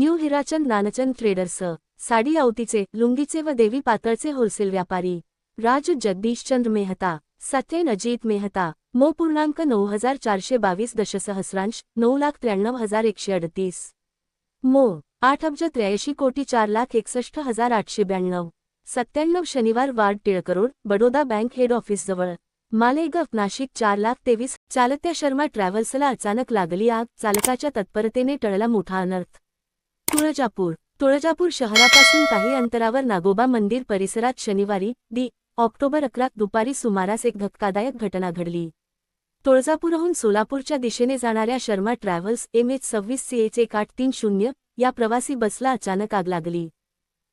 New Hirachand Nanchand traders sari आवतीचे लुंगीचे व देवी पातळचे होलसेल व्यापारी राज जगदीशचंद्र मेहता सत्येन अजित मेहता मो पूर्णांक नऊ हजार चारशे बावीस दशसहस्रांश नऊ लाख त्र्याण्णव हजार एकशे अडतीस. मो आठ अब्ज त्र्याऐंशी कोटी चार लाख एकसष्ट हजार आठशे ब्याण्णव. सत्त्याण्णव शनिवार ward Tilak road Baroda bank head ऑफिसजवळ Malegaon Nashik चार लाख तेवीस चालत्या शर्मा ट्रॅव्हल्सला अचानक लागली आग चालकाच्या तत्परतेने टळला मोठा अनर्थ. तुळजापूर. तुळजापूर शहरापासून काही अंतरावर नागोबा मंदिर परिसरात शनिवारी दी ऑक्टोबर अकरा दुपारी सुमारास एक धक्कादायक घटना घडली. तुळजापूरहून सोलापूरच्या दिशेने जाणाऱ्या शर्मा ट्रॅव्हल्स एम एच सव्वीस सी एच एक आठ तीन शून्य या प्रवासी बसला अचानक आग लागली.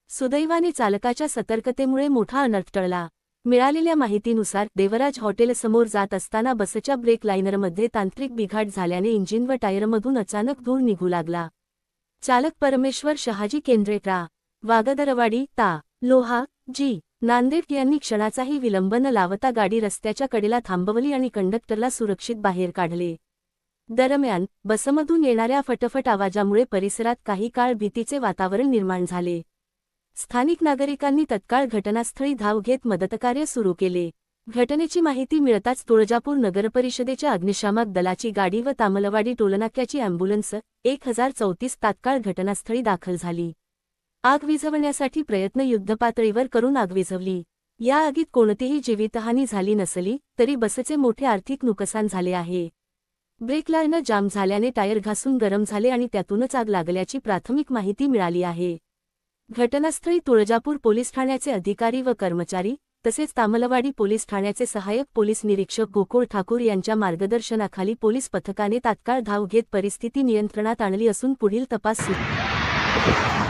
सुदैवाने चालकाच्या सतर्कतेमुळे मोठा अनर्थ टळला. मिळालेल्या माहितीनुसार देवराज हॉटेलसमोर जात असताना बसच्या ब्रेक लाईनरमध्ये तांत्रिक बिघाड झाल्याने इंजिन व टायरमधून अचानक धूर निघू लागला. चालक परमेश्वर शहाजी केंद्रेकरा वागदरवाडी ता. लोहा जी. नांदेड यांनी क्षणाचाही विलंब न लावता गाडी रस्त्याच्या कडेला थांबवली आणि कंडक्टरला सुरक्षित बाहेर काढले. दरम्यान बसमधून येणाऱ्या फटफट आवाजामुळे परिसरात काही काळ भीतीचे वातावरण निर्माण झाले. स्थानिक नागरिकांनी तत्काळ घटनास्थळी धाव घेत मदतकार्य सुरू केले. घटनेची माहिती मिळताच तुळजापूर नगरपरिषदेच्या अग्निशामक दलाची गाडी व तामलवाडी टोलनाक्याची अँब्युलन्स एक हजार चौतीस तात्काळ घटनास्थळी दाखल झाली. आग विझवण्यासाठी प्रयत्न युद्धपातळीवर करून आग विझवली. या आगीत कोणतीही जीवितहानी झाली नसली तरी बसचे मोठे आर्थिक नुकसान झाले आहे. ब्रेक जाम झाल्याने टायर घासून गरम झाले आणि त्यातूनच आग लागल्याची प्राथमिक माहिती मिळाली आहे. घटनास्थळी तुळजापूर पोलीस ठाण्याचे अधिकारी व कर्मचारी तसेच तामलवाडी पोलीस ठाण्याचे सहाय्यक पोलीस निरीक्षक गोकुळ ठाकूर यांच्या मार्गदर्शनाखाली पोलीस पथकाने तात्काळ धाव घेत परिस्थिती नियंत्रणात आणली असून पुढील तपास सुरू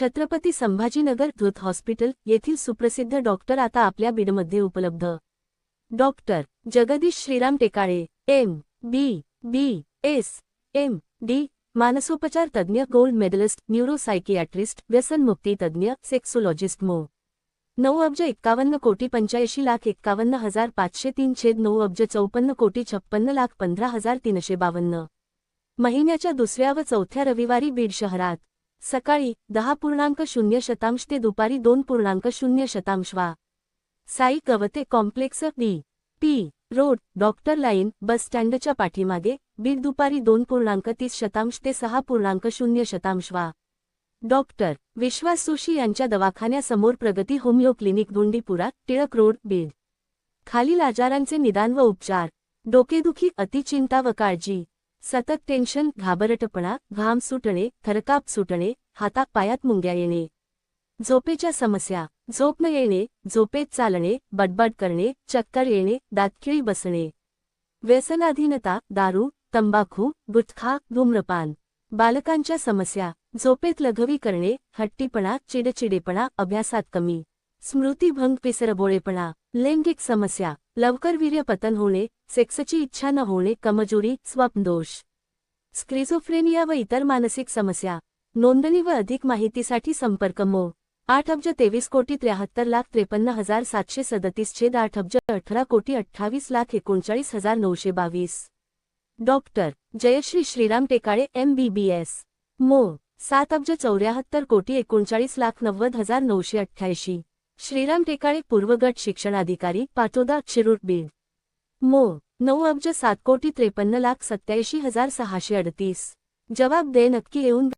छत्रपती संभाजीनगर धृत हॉस्पिटल येथील सुप्रसिद्ध डॉक्टर आता आपल्या बीडमध्ये उपलब्ध. Doctor Jagdish Shriram Tekale M B B S M D मानसोपचार तज्ज्ञ गोल्ड मेडलिस्ट न्यूरोसायकियाट्रिस्ट व्यसनमुक्ती तज्ज्ञ सेक्सोलॉजिस्ट मो. नऊ अब्ज एक्कावन्न कोटी पंच्याऐंशी लाख एक्कावन्न हजार पाचशे तीन छेद नऊ अब्ज चौपन्न कोटी छप्पन्न लाख पंधरा हजार तीनशे बावन्न. महिन्याच्या दुसऱ्या व चौथ्या रविवारी बीड शहरात सकाळी दहा पूर्णांक शून्य शतांश ते दुपारी दोन पूर्णांक शून्य शतांश वा. Sai Gavate complex D. P. Road doctor line bus स्टँडच्या पाठीमागे बीड दुपारी दोन पूर्णांक तीस शतांश ते सहा पूर्णांक शून्य शतांश वा. डॉक्टर विश्वास जोशी यांच्या दवाखान्यासमोर Pragati homeo clinic Dhundipura Tilak road Beed. खालील आजारांचे निदान व उपचार. डोकेदुखी अतिचिंता व काळजी. सतत टेन्शन घाबरटपणा घाम सुटणे थरकाप सुटणे हातात पायात मुंग्या येणे. झोपेच्या समस्या झोप न येणे झोपेत चालणे बडबड करणे चक्कर येणे दातखिळी बसणे. व्यसनाधीनता दारू तंबाखू गुटखा धूम्रपान. बालकांच्या समस्या झोपेत लघवी करणे हट्टीपणा चिडचिडेपणा अभ्यासात कमी. स्मृतीभंग पिसरबोळेपणा लैंगिक समस्या लवकर वीर्यपतन होणे सेक्सची इच्छा न होणे कमजोरी स्वप्नदोष स्क्रिझोफ्रेनिया व इतर मानसिक समस्या नोंदणी व अधिक माहितीसाठी संपर्क मो आठ अब्ज तेवीस कोटी त्र्याहत्तर लाख त्रेपन्न हजार सातशे सदतीस छेद आठ अब्ज अठरा कोटी अठ्ठावीस लाख एकोणचाळीस हजार नऊशे बावीस. Doctor Jayashree Shriram Tekale M B B S मो सात अब्ज चौऱ्याहत्तर कोटी एकोणचाळीस लाख नव्वद हजार नऊशे अठ्ठ्याऐंशी. श्रीराम टेकाळे पूर्वगट शिक्षणाधिकारी पाटोदा शिरूर बीड. मो. नऊ अब्ज सात कोटी त्रेपन्न लाख सत्याऐंशी हजार सहाशे अडतीस. जबाब दे नक्की येऊन